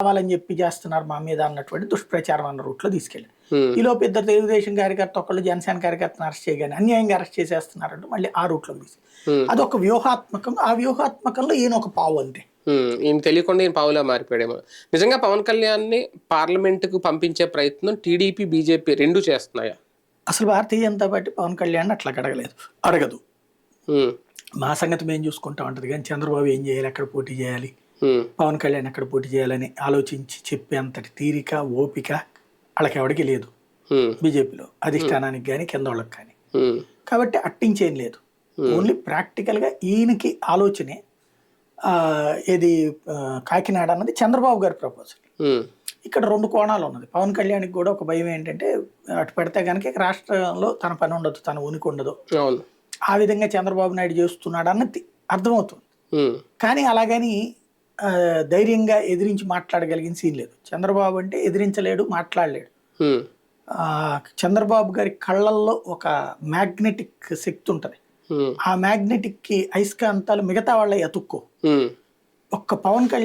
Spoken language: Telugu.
కావాలని చెప్పి చేస్తున్నారు మా మీద అన్నటువంటి దుష్ప్రచారం అన్న రూట్లో తీసుకెళ్ళి ఉమ్, ఈ లోపు ఇద్దరు తెలుగుదేశం కార్యకర్త ఒకళ్ళు జనసేన కార్యకర్తను అరెస్ట్ చేయగానే అన్యాయంగా అరెస్ట్ చేసేస్తున్నారంటే మళ్ళీ ఆ రూట్లోకి తీసి అదొక వ్యూహాత్మకం ఆ వ్యూహాత్మకంలో ఈయన ఒక పావు అంతే. ఈయన తెలియకుండా ఈయన పావులా మారిపోయాడేమో. నిజంగా పవన్ కళ్యాణ్ని పార్లమెంటుకు పంపించే ప్రయత్నం టీడీపీ బీజేపీ రెండు చేస్తున్నాయా? అసలు భారతీయ జనతా పార్టీ పవన్ కళ్యాణ్ అట్లా అడగలేదు. అడగదు. మా సంగతి మేము చూసుకుంటాం అంటది కానీ చంద్రబాబు ఏం చేయాలి? ఎక్కడ పోటీ చేయాలి? పవన్ కళ్యాణ్ ఎక్కడ పోటీ చేయాలని ఆలోచించి చెప్పేంతటి తీరిక ఓపిక వాళ్ళకి ఎవరికి లేదు బీజేపీలో అధిష్టానానికి కానీ కింద వాళ్ళకి కానీ కాబట్టి అట్టించేం లేదు. ఓన్లీ ప్రాక్టికల్గా ఈయనకి ఆలోచనే ఏది కాకినాడ అన్నది చంద్రబాబు గారి ప్రపోజల్. ఇక్కడ రెండు కోణాలు ఉన్నది. పవన్ కళ్యాణ్కి కూడా ఒక భయం ఏంటంటే అటు పెడితే కనుక రాష్ట్రంలో తన పని ఉండదు తన ఉనికి ఉండదు. ఆ విధంగా చంద్రబాబు నాయుడు చేస్తున్నాడు అన్నది అర్థమవుతుంది. కానీ అలాగని ధైర్యంగా ఎదిరించి మాట్లాడగలిగిన సీన్ లేదు. చంద్రబాబు అంటే ఎదిరించలేడు మాట్లాడలేడు. చంద్రబాబు గారి కళ్ళల్లో ఒక మ్యాగ్నెటిక్ శక్తి ఉంటుంది. ఆ మ్యాగ్నెటిక్కి అయస్కాంతాలు మిగతా వాళ్ళ ఎతుక్కో ఒక్క పవన్ కళ్యాణ్